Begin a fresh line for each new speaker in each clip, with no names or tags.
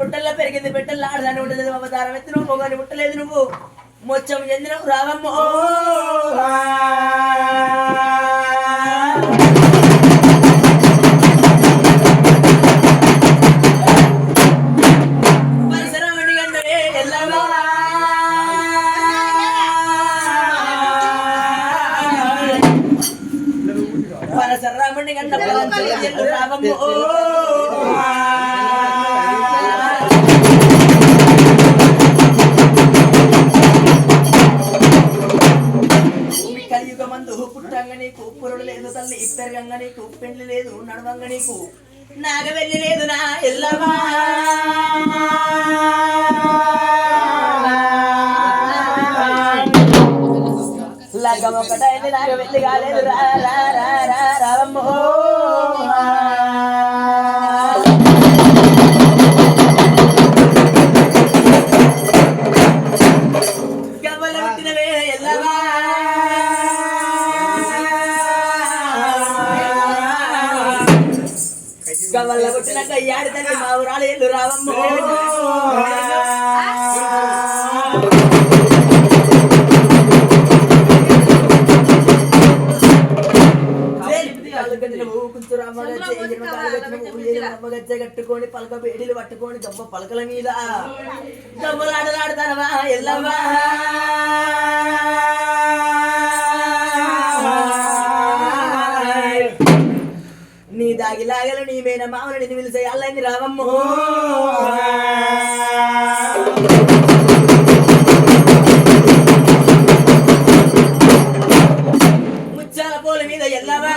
పుట్టల్లో పెరిగింది బిడ్డల్లో ఆడదాన్ని ఉండలేదు అవతారం ఎత్తి నువ్వు మొగని పుట్టలేదు నువ్వు. మొచ్చం చెందిన రావమ్మో. పరసరామణి గండ పరంచు రావమ్మో. భూమి నీకు పెండ్లి లేదు నడవంగ నీకు. నాగవెల్లి లేదు నా ఎల్లవా లగ్గం ఒకటైంది నాగవెల్లి కాలేదు రా రా రా రా గవ్వల పుట్టినాక యాడితని మా ఊరాలు ఎల్లు రావమ్మో. కట్టుకొని పలక వేడిలు పట్టుకొని గమ్మ పలకల మీద గమ్మలాడలాడతానవా ఎల్లవా లాగలు నీ మీద మామూలు నిన్ను పిలిచే అల్లని రావమ్మో ముచ్చాల పోల మీద ఎల్లవా.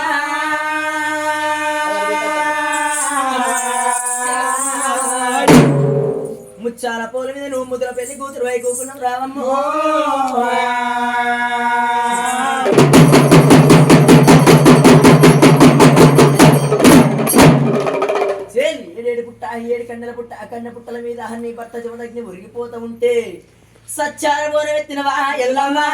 ముచ్చాల పోల మీద నువ్వు ముద్ర పెళ్ళి కూతురు వై కూకున్నాం కన్నె పుట్టల మీద నీ భర్త జమదగ్ని ఉరిగిపోతా ఉంటే సచ్చార బోర ఎత్తినవా ఎల్లమ్మా.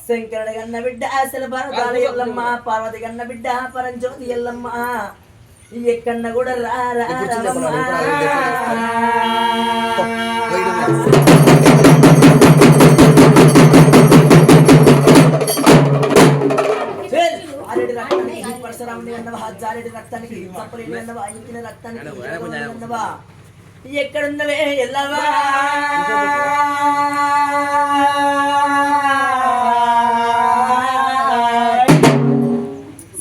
శంకరుడు గన్న బిడ్డ అసలు భరతాలు ఎల్లమ్మ పార్వతి గన్న బిడ్డ పరంజ్యోతి ఎల్లమ్మ. ఎక్కన్న కూడా రా రా జారేడు రక్తానికి చప్పలేని అన్నవా ఇంకిన రక్తానికి అన్నవా ఎక్కడున్నవే ఎల్లవా?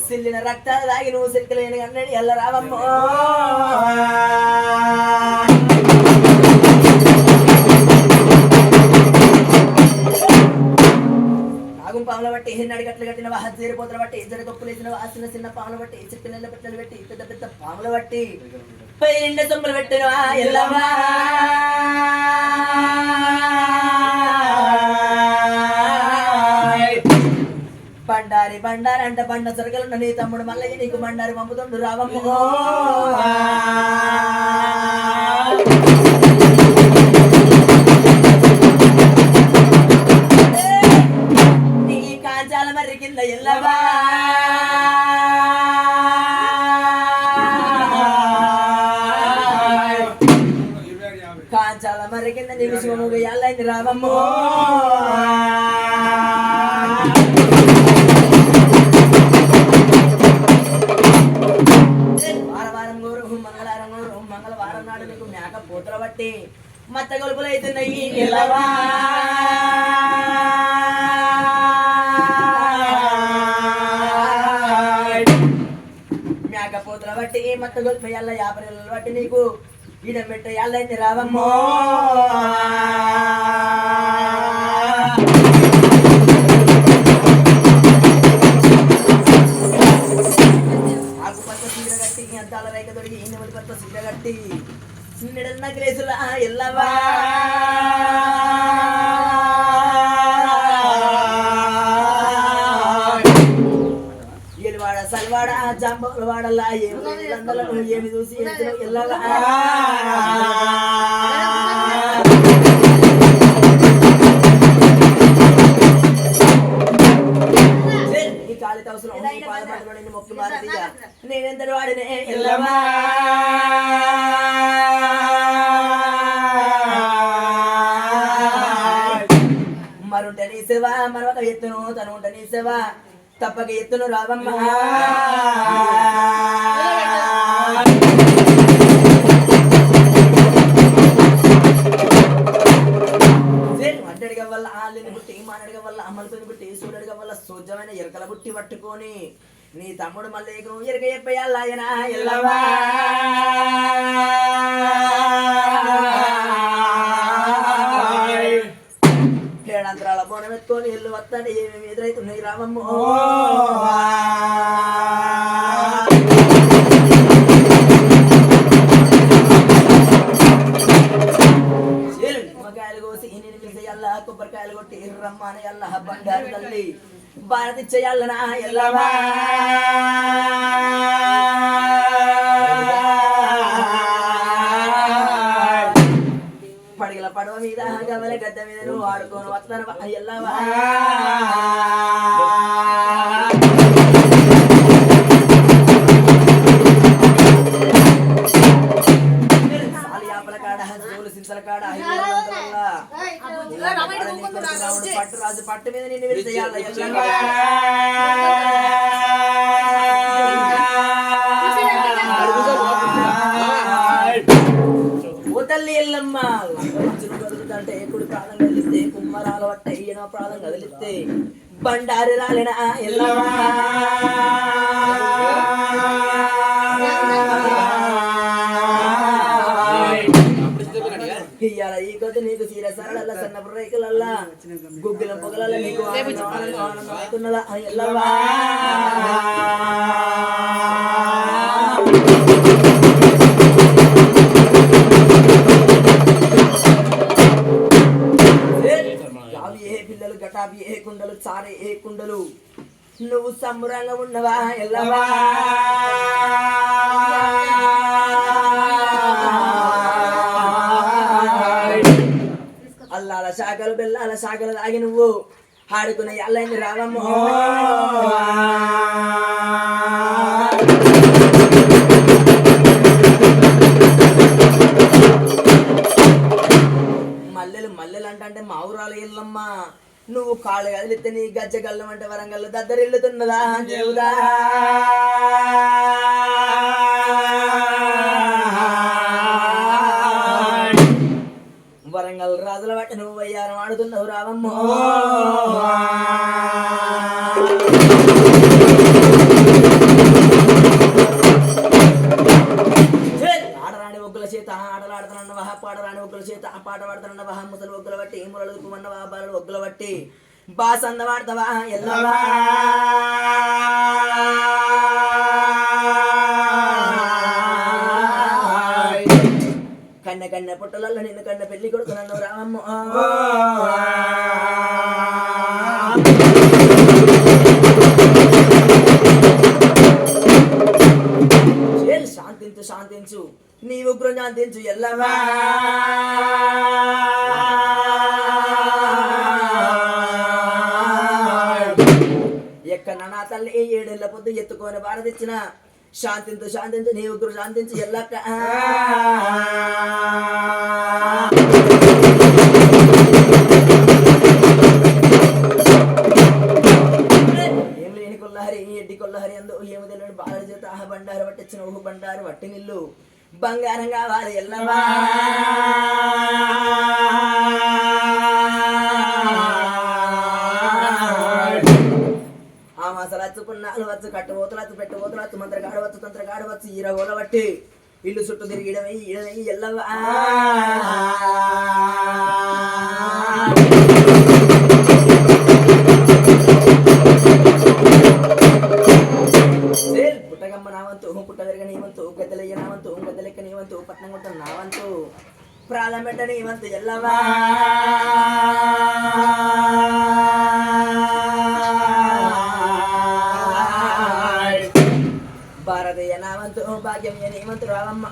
సిల్లిన రక్తాలు తాగి నువ్వు సిక్కలేని అన్నాడు ఎల్ల రావమ్మో నాగం బట్టి ఎన్నడి గట్లు కట్టిన హజ్జీరి పోతల బట్టి ఇద్దరు తొప్పులు వేసిన చిన్న చిన్న పాముల బట్టి చిన్న పిల్లల పెట్టలు పెట్టి పెద్ద పెద్ద పాములు బట్టి పై నిండా పెట్టిన ఎల్లమ్మా. బండారి బండారి అంటే బండ సరకలున్న నీ తమ్ముడు మల్లయ్య నీకు బండారి పంపుతుండు రావమ్మో. కింద నీ ఎల్లైంది రావమ్మో వారవారం గోరు మంగళవారం గోరు మంగళవారం నాడు నీకు మేక పూతల బట్టి మత్త గొలుపులు అవుతున్నాయి నిలవా. మేక పూతల బట్టి మత్త గొలుపు ఎల్ల యాభై బట్టి నీకు ఈడ పెట్ట ఎల్లైంది రావమ్మో ఆకు పట్ల సీర జాంబోలు వాడల్లా ఏమి ఏమి చూసి మారుతీగా నేనెంతటి వాడినే? ఎల్లవా మరుంట నీ సేవ మరొక ఎత్తును తను ఉంట నీ సేవ తప్పక ఎత్తును రావమ్మా. అడ్డడిగా వల్ల ఆళ్ళని బుట్టి మానడిగా వల్ల అమ్మలతో బుట్టి సూడడిగా వల్ల సోజమైన ఎరకల బుట్టి పట్టుకొని నీ తమ్ముడు మళ్ళీ ఎరక చెప్పేయాలయనా ఎల్లవా ఏడంతరాల బోనం ఎత్తుకొని ఇల్లు వస్తాడు ఏమేమి ఎదురైతున్నాయి? రామమ్మ కొబ్బరికాయలు కొట్టి రమ్మన ఎల్ల బంగారు తల్లి. భారతి చేయాలనా ఎల్లవా? మీద గవల గద్ద మీద నువ్వు ఆడుకోను వస్తాను ఎల్లవా పట్టు రాజు పట్టు మీద నిన్ను ఓ తల్లి ఎల్లమ్మ అంటే ఎప్పుడు ప్రాణం కదిలిస్తే కుమ్మరాల వట్ట ఈయన ప్రాణం కదిలిస్తే బండారి రాలిన ఎల్లవా ఇయ్యాల ఈ కొద్ది నీకు చీర సరళ సన్నపు రేకులల్లా గుగ్గిల పొగలల్లా నీకు ఎల్లవా పిల్లలు ఏ కుండలు చారే ఏ కుండలు? నువ్వు సంబరంగా ఉన్నవా? ఎల్లవా? అల్లాల శాఖలు బెల్లాల శాఖలు తాగి నువ్వు. ఆడుకున్న ఎల్లైంది రావమ్మో. నువ్వు కాళ్ళు కదిలితే నీ గజ్జ గల్లం అంటే వరంగల్ దద్దరిల్లుతున్నదా దేవుడా వరంగల్ రాజుల బట్టి నువ్వు వయ్యారం ఆడుతున్నావు రావమ్మో. ఆ వాహ ముసలు ముసలి ఒగ్గుల బట్టి మురళు కుమన్నవా బాలలు ఒగ్గుల బట్టి ఎల్లవా కన్న కన్న పుట్టలలో నిన్ను కన్న పెళ్ళి కొడుకు నన్ను రామమ్మ. శాంతించు శాంతించు. నీ ఉగ్రం శాంతించు ఎల్లవా ఏడేళ్ళ ఎత్తుకొని భారతిచ్చిన శాంతించు శాంతించు నీ ఉగ్రం శాంతించు ఎల్లక్క. ఎడ్డి కొల్లహరి అందు ఏమి తెలియని బాల చేత ఆహ బండారు పట్టించిన ఊహ బండారు వట్టి నిల్లు. బంగారం కావాలి ఎల్లవా మసలచ్చు కట్టు వచ్చు పెట్టు పెట్టుబోతులచ్చు మంత్ర గాడవచ్చు తంత్ర గాడవచ్చు ఈర బట్టి ఇల్లు చుట్టూ తిరిగిడమే ఇడవై ఎల్లవ పుట్టగమ్మ నామ నావంతు పుట్ట పెరగ నీవంతు గద్దెలయ్య నావంతు గద్దెలెక్క నీవంతు పట్నం కొట్ట నావంతు ప్రాణం పెట్ట నీవంతు ఎల్లవా భారతీయ నావంతు భాగ్యం నీవంతు రావమ్మ